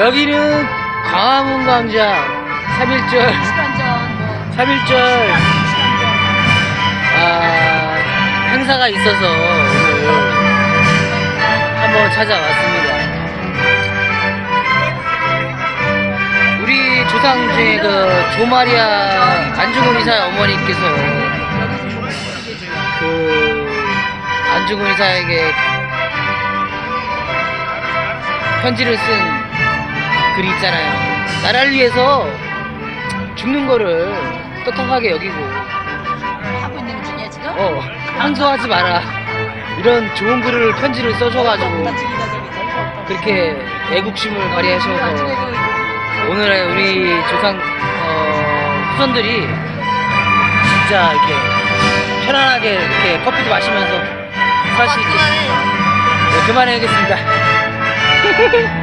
여기는 광화문 광장 3.1절 시간 전, 뭐. 3.1절 시간 전. 아, 행사가 있어서 한번 찾아왔습니다. 우리 조상 중에 그 조마리아 안중근 이사 어머니께서 그 안중근 이사에게 편지를 쓴 글이 있잖아요. 나라를 위해서 죽는 거를 떳떳하게 여기고 하고 있는 중이야, 지금? 어, 항소하지 마라. 이런 좋은 글을 편지를 써줘가지고 저기. 그렇게 애국심을 발휘하셔서 그, 오늘의 우리 조상 어, 후손들이 진짜 이렇게 편안하게 이렇게 커피도 마시면서 살 수 있게 네, 그만해야겠습니다.